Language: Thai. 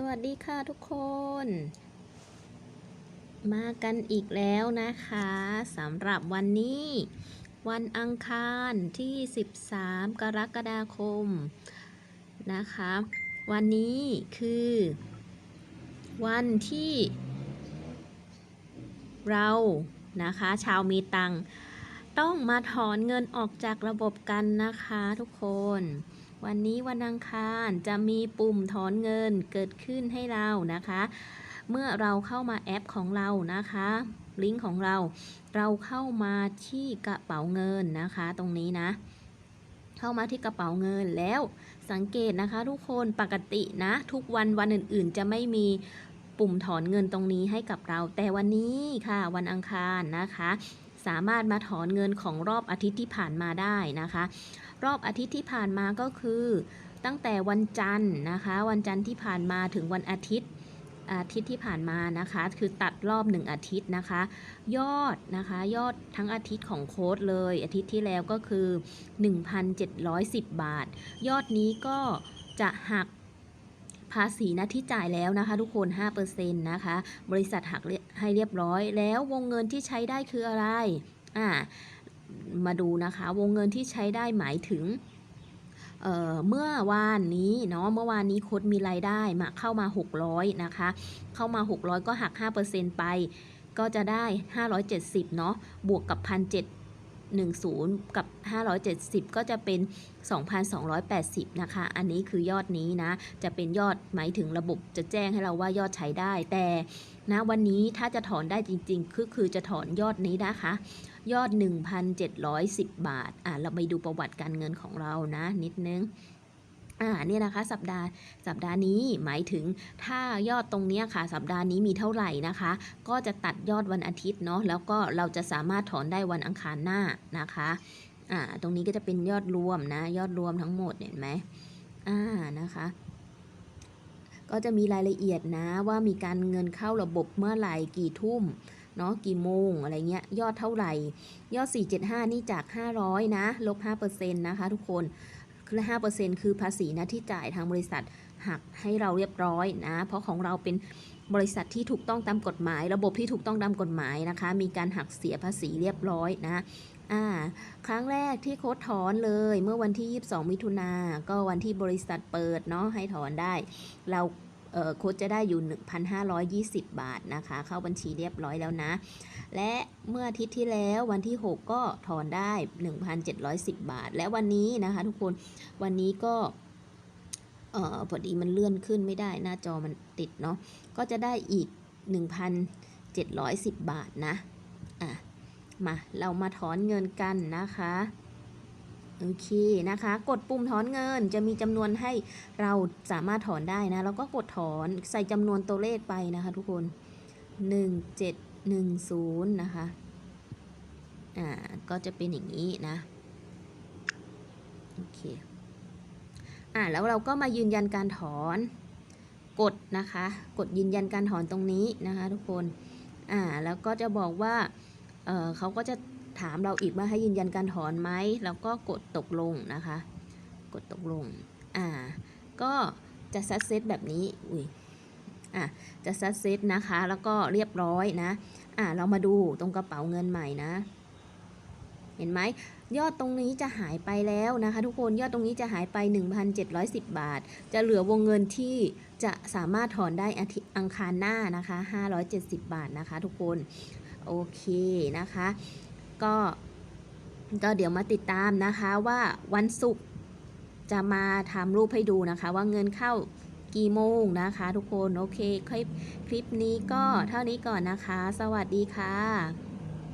สวัสดีค่ะทุกคน มากันอีกแล้วนะคะสำหรับวันนี้ วันอังคารที่ 13 กรกฎาคมนะคะ วันนี้คือ วันที่ เรานะคะ ชาวมีตังต้องมาถอนเงินออกจากระบบกันนะคะทุกคน วันนี้วันอังคารจะมีปุ่มถอนเงินเกิดขึ้นให้เรานะคะ เมื่อเราเข้ามาแอปของเรานะคะ ลิงก์ของเรา เราเข้ามาที่กระเป๋าเงินนะคะตรงนี้นะ เข้ามาที่กระเป๋าเงินแล้วสังเกตนะคะ ทุกคนปกตินะ ทุกวันวันอื่น ๆ จะไม่มีปุ่มถอนเงินตรงนี้ให้กับเรา แต่วันนี้ค่ะ วันอังคารนะคะ สามารถมาถอนเงินของรอบอาทิตย์ที่ผ่านมาได้นะคะ รอบอาทิตย์ที่ผ่านมาก็คือ ตั้งแต่วันจันทร์นะคะ วันจันทร์ที่ผ่านมาถึงวันอาทิตย์อาทิตย์ที่ผ่านมานะคะ คือตัดรอบหนึ่งอาทิตย์นะคะ ยอดนะคะ ยอดทั้งอาทิตย์ของโค้ดเลย อาทิตย์ที่แล้วก็คือ 1,710 บาท ยอดนี้ก็จะหัก ภาษีน้าที่จ่ายแล้วนะคะ ทุกคน5%นะคะ บริษัทหักให้เรียบร้อย แล้ววงเงินที่ใช้ได้คืออะไรอ่ามาดูนะคะ วงเงินที่ใช้ได้หมายถึงเเมื่อวานนี้เนาะเมื่อวานนี้โค้ดมีรายได้มาเข้ามา 600 นะคะ เข้ามา 600 ก็หัก 5%ไป ก็จะได้ 570 เนาะบวกกับ 1,710 กับ 570 ก็จะเป็น 2,280 นะคะ อันนี้คือยอดนี้นะ จะเป็นยอดหมายถึงระบบจะแจ้งให้เราว่ายอดใช้ได้ แต่นะวันนี้ถ้าจะถอนได้จริงๆคือคือจะถอนยอดนี้นะคะ ยอด 1,710 บาท อะ เราไปดูประวัติการเงินของเรานะ นิดนึง อ่าเนี่ยนะคะสัปดาห์สัปดาห์นี้หมายถึงถ้ายอดตรงเนี้ยค่ะ สัปดาห์นี้มีเท่าไหร่นะคะ ก็จะตัดยอดวันอาทิตย์เนาะแล้วก็เราจะสามารถถอนได้วันอังคารหน้านะคะอ่าตรงนี้ก็จะเป็นยอดรวมนะ ยอดรวมทั้งหมดเห็นไหมอ่านะคะก็จะมีรายละเอียดนะว่ามีการเงินเข้าระบบเมื่อไหร่กี่ทุ่มเนาะกี่โมงอะไรเงี้ยยอดเท่าไหร่ ยอด 475 นี่จาก 500 นะลบ5%นะคะทุกคน คือ5%คือภาษีนะที่จ่ายทางบริษัทหักให้เราเรียบร้อยนะ เพราะของเราเป็นบริษัทที่ถูกต้องตามกฎหมาย ระบบที่ถูกต้องตามกฎหมายนะคะ มีการหักเสียภาษีเรียบร้อยนะอ่าครั้งแรกที่โค้ดถอนเลยเมื่อวันที่ 22 มิถุนาก็วันที่บริษัทเปิดเนาะให้ถอนได้ เรา โค้ดจะได้อยู่ 1,520 บาทนะคะ เข้าบัญชีเรียบร้อยแล้วนะ และเมื่ออาทิตย์ที่แล้ววันที่ 6 ก็ถอนได้ 1,710 บาท และวันนี้นะคะทุกคนวันนี้ก็เออพอดีมันเลื่อนขึ้นไม่ได้หน้าจอมันติดเนาะก็จะได้อีก 1,710 บาทนะอะมาเรามาถอนเงินกันนะคะ โอเคนะคะ กดปุ่มถอนเงินจะมีจำนวนให้เราสามารถถอนได้นะแล้วก็กดถอนใส่จำนวนตัวเลขไปนะคะทุกคน 1710 นะคะ อ่า ก็จะเป็นอย่างนี้นะ โอเค อ่าแล้วเราก็มายืนยันการถอน กดนะคะ กดยืนยันการถอนตรงนี้นะคะทุกคน อ่า แล้วก็จะบอกว่า เออเขาก็จะ ถามเราอีกว่าให้ยืนยันการถอนไหมแล้วก็กดตกลงนะคะ กดตกลง อ่า ก็จะซัดเซตแบบนี้ อุ้ย อะ จะซัดเซตนะคะ แล้วก็เรียบร้อยนะ อ่า เรามาดูตรงกระเป๋าเงินใหม่นะ เห็นไหม ยอดตรงนี้จะหายไปแล้วนะคะ ทุกคน ยอดตรงนี้จะหายไป 1,710 บาท จะเหลือวงเงินที่จะสามารถถอนได้อาทิตย์อังคารหน้านะคะ 570 บาทนะคะ ทุกคน โอเคนะคะ ก็ก็เดี๋ยวมาติดตามนะคะว่าวันศุกร์จะมาทำรูปให้ดูนะคะ ว่าเงินเข้ากี่โมงนะคะ ทุกคน โอเคคลิปคลิปนี้ก็เท่านี้ก่อนนะคะ สวัสดีค่ะ